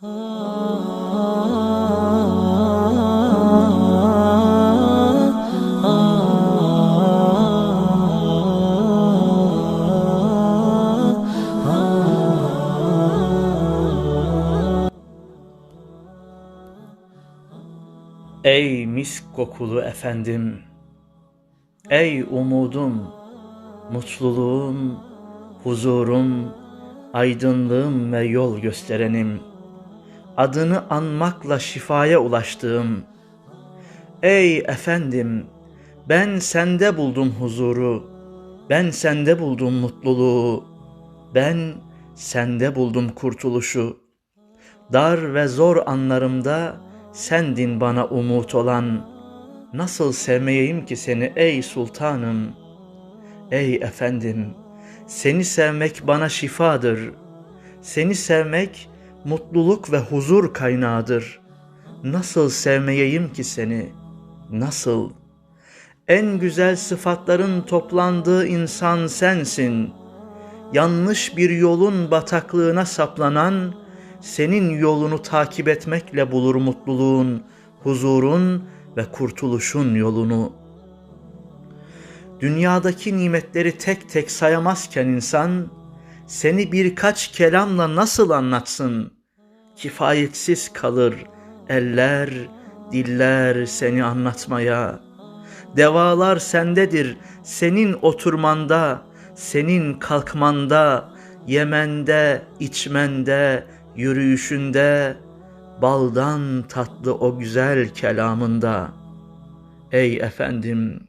Ey misk kokulu efendim, ey umudum, mutluluğum, huzurum, aydınlığım ve yol gösterenim, adını anmakla şifaya ulaştığım, ey efendim, ben sende buldum huzuru, ben sende buldum mutluluğu, ben sende buldum kurtuluşu. Dar ve zor anlarımda sendin bana umut olan. Nasıl sevmeyeyim ki seni ey sultanım? Ey efendim, seni sevmek bana şifadır. Seni sevmek mutluluk ve huzur kaynağıdır. Nasıl sevmeyeyim ki seni? Nasıl? En güzel sıfatların toplandığı insan sensin. Yanlış bir yolun bataklığına saplanan, senin yolunu takip etmekle bulur mutluluğun, huzurun ve kurtuluşun yolunu. Dünyadaki nimetleri tek tek sayamazken insan, seni birkaç kelamla nasıl anlatsın? Kifayetsiz kalır eller, diller seni anlatmaya. Devalar sendedir, senin oturmanda, senin kalkmanda, yemende, içmende, yürüyüşünde, baldan tatlı o güzel kelamında. Ey efendim,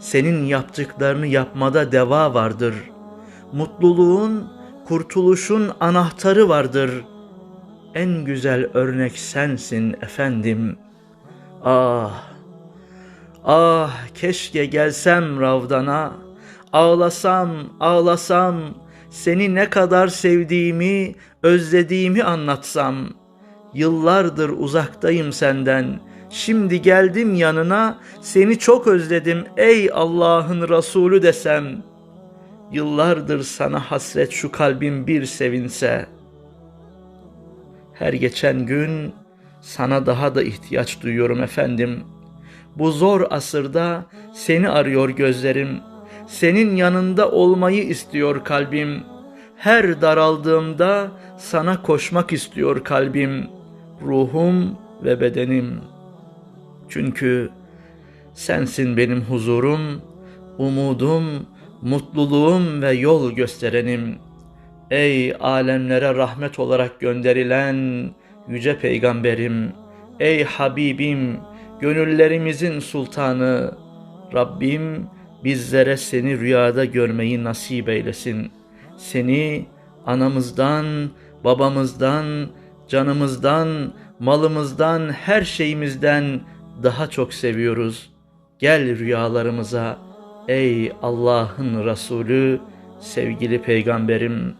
senin yaptıklarını yapmada deva vardır. Mutluluğun, kurtuluşun anahtarı vardır. En güzel örnek sensin efendim. Ah, ah keşke gelsem Ravdan'a, ağlasam, ağlasam, seni ne kadar sevdiğimi, özlediğimi anlatsam. Yıllardır uzaktayım senden. Şimdi geldim yanına, seni çok özledim ey Allah'ın Resulü desem. Yıllardır sana hasret şu kalbim bir sevinse. Her geçen gün sana daha da ihtiyaç duyuyorum efendim. Bu zor asırda seni arıyor gözlerim. Senin yanında olmayı istiyor kalbim. Her daraldığımda sana koşmak istiyor kalbim, ruhum ve bedenim. Çünkü sensin benim huzurum, umudum, mutluluğum ve yol gösterenim. Ey alemlere rahmet olarak gönderilen yüce peygamberim, ey Habibim, gönüllerimizin sultanı, Rabbim bizlere seni rüyada görmeyi nasip eylesin. Seni anamızdan, babamızdan, canımızdan, malımızdan, her şeyimizden daha çok seviyoruz. Gel rüyalarımıza ey Allah'ın Resulü, sevgili peygamberim.